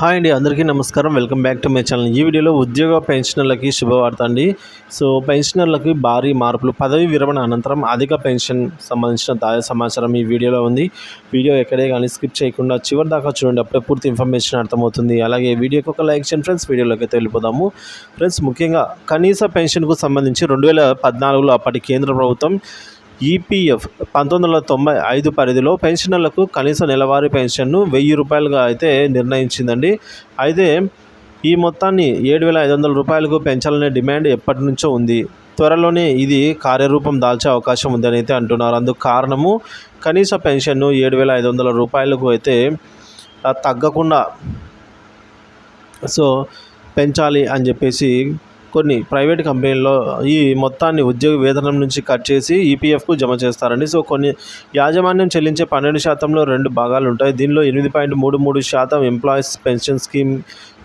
Hi అండి అందరికీ నమస్కారం. Welcome back to my channel. ఈ వీడియోలో ఉద్యోగ పెన్షనర్లకి శుభవార్త అండి సో పెన్షనర్లకి భారీ మార్పులు పదవి విరమణ అనంతరం అధిక పెన్షన్ సంబంధించిన తాజా సమాచారం ఈ వీడియోలో ఉంది. వీడియో ఎక్కడే కానీ స్కిప్ చేయకుండా చివరి దాకా చూడండి అప్పుడే పూర్తి ఇన్ఫర్మేషన్ అర్థమవుతుంది. అలాగే వీడియోకి ఒక లైక్ చేయండి ఫ్రెండ్స్ వీడియోలోకి అయితే వెళ్ళిపోదాము. ఫ్రెండ్స్ ముఖ్యంగా కనీస పెన్షన్కు సంబంధించి రెండు వేల పద్నాలుగులో అప్పటి కేంద్ర ప్రభుత్వం ఈపీఎఫ్ పంతొమ్మిది వందల తొంభై ఐదు పరిధిలో పెన్షనర్లకు కనీస నెలవారీ పెన్షన్ను వెయ్యి రూపాయలుగా అయితే నిర్ణయించిందండి. అయితే ఈ మొత్తాన్ని ఏడు వేల ఐదు వందల రూపాయలకు పెంచాలనే డిమాండ్ ఎప్పటి నుంచో ఉంది. త్వరలోనే ఇది కార్యరూపం దాల్చే అవకాశం ఉందని అయితే అంటున్నారు. అందుకు కారణము కనీస పెన్షన్ను ఏడు వేల ఐదు వందల రూపాయలకు అయితే తగ్గకుండా సో పెంచాలి అని చెప్పేసి కొన్ని ప్రైవేట్ కంపెనీల్లో ఈ మొత్తాన్ని ఉద్యోగ వేతనం నుంచి కట్ చేసి ఈపీఎఫ్కు జమ చేస్తారండి. సో కొన్ని యాజమాన్యం చెల్లించే పన్నెండు శాతంలో రెండు భాగాలు ఉంటాయి. దీనిలో ఎనిమిది పాయింట్ మూడు మూడు శాతం ఎంప్లాయీస్ పెన్షన్ స్కీమ్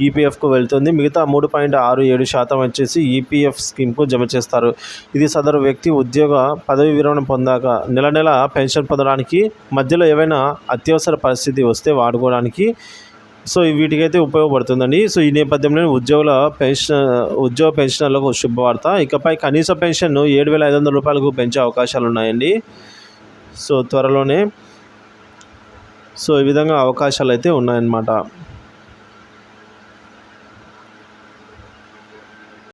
ఈపీఎఫ్కు వెళ్తుంది. మిగతా మూడు పాయింట్ ఆరు ఏడు శాతం వచ్చేసి ఈపీఎఫ్ స్కీమ్కు జమ చేస్తారు. ఇది సదరు వ్యక్తి ఉద్యోగ పదవి విరమణ పొందాక నెల నెల పెన్షన్ పొందడానికి మధ్యలో ఏవైనా అత్యవసర పరిస్థితి వస్తే వాడుకోవడానికి సో వీటికైతే ఉపయోగపడుతుందండి. సో ఈ నేపథ్యంలో ఉద్యోగుల పెన్షన్ ఉద్యోగ పెన్షనర్లకు శుభవార్త. ఇకపై కనీస పెన్షన్ను ఏడు వేల ఐదు వందల రూపాయలకు పెంచే అవకాశాలు ఉన్నాయండి సో త్వరలోనే సో ఈ విధంగా అవకాశాలు అయితే ఉన్నాయన్నమాట.